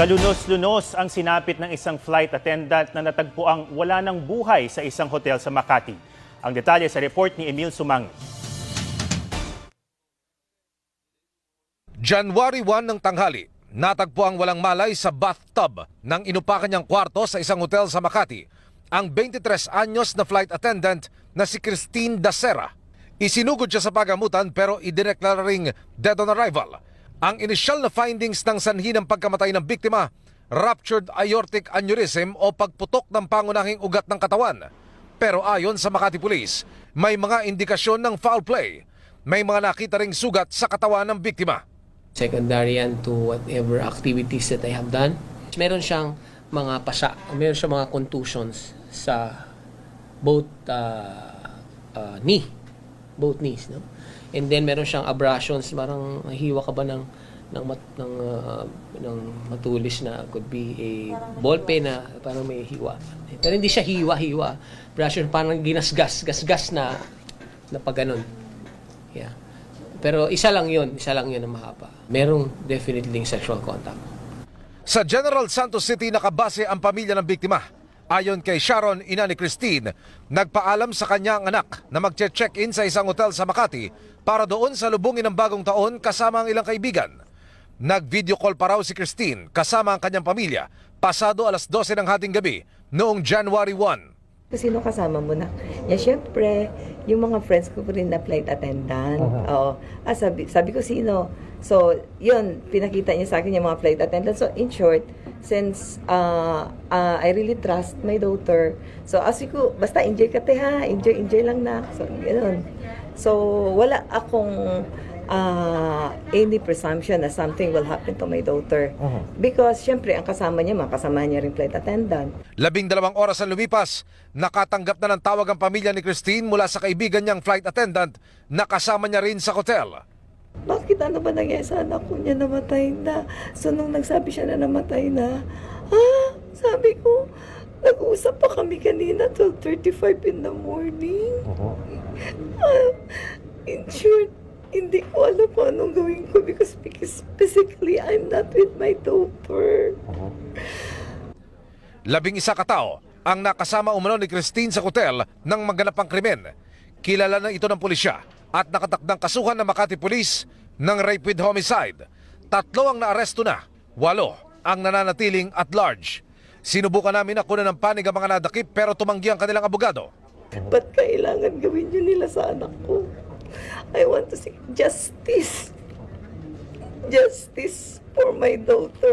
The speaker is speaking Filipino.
Kalunos-lunos ang sinapit ng isang flight attendant na natagpuang wala ng buhay sa isang hotel sa Makati. Ang detalye sa report ni Emil Sumang. January 1 ng tanghali, natagpo ang walang malay sa bathtub ng inupakan niyang kwarto sa isang hotel sa Makati ang 23 anyos na flight attendant na si Christine Dacera. Isinugod siya sa pagamutan pero idineklara ring dead on arrival. Ang inisyal na findings ng sanhi ng pagkamatay ng biktima, ruptured aortic aneurysm o pagputok ng pangunahing ugat ng katawan. Pero ayon sa Makati Police, may mga indikasyon ng foul play. May mga nakita ring sugat sa katawan ng biktima. secondary yan to whatever activities that I have done. Meron siyang mga pasa, meron siyang mga contusions sa both uh, uh, knee, both knees, no? And then meron siyang abrasions, parang hiwa ka ba ng ng mat, ng, uh, ng matulis na could be a ballpen na parang may hiwa. Pero hindi siya hiwa-hiwa. Abrasion parang ginasgas, gasgas na na pag ganun. Yeah. Pero isa lang yun, isa lang yun na mahaba. Merong definitely sexual contact. Sa General Santos City nakabase ang pamilya ng biktima. Ayon kay Sharon, ina ni Christine, nagpaalam sa kanyang anak na magche-check-in sa isang hotel sa Makati para doon sa lubungin ng bagong taon kasama ang ilang kaibigan. Nag-video call pa raw si Christine kasama ang kanyang pamilya pasado alas 12 ng hating gabi noong January 1. Sino kasama mo na? Yeah, syempre, yung mga friends ko rin na flight attendant. Oo. Ah, sabi, sabi ko sino. So, yun, pinakita niya sa akin yung mga flight attendant. So, in short, since uh, uh, I really trust my daughter, so asi ko, basta enjoy ka te ha, enjoy, enjoy lang na. So, ganoon. So, wala akong uh, any presumption na something will happen to my daughter. Because, syempre, ang kasama niya, mga kasama niya rin flight attendant. Labing dalawang oras ang lumipas, nakatanggap na ng tawag ang pamilya ni Christine mula sa kaibigan niyang flight attendant na kasama niya rin sa hotel. bakit ano ba nangyari sa anak ko niya namatay na? So, nung nagsabi siya na namatay na, ah, sabi ko, nag-uusap pa kami kanina 12.35 in the morning. Ah, in short, hindi ko alam kung anong gawin ko because, because physically, I'm not with my daughter. Labing isa katao ang nakasama umano ni Christine sa hotel nang maganap ang krimen. Kilala na ito ng pulisya at nakatakdang kasuhan ng Makati Police ng rape with homicide. Tatlo ang naaresto na, walo ang nananatiling at large. Sinubukan namin na kunan ng panig ang mga nadakip pero tumanggi ang kanilang abogado. Ba't kailangan gawin yun nila sa anak ko? To see justice. Justice for my daughter.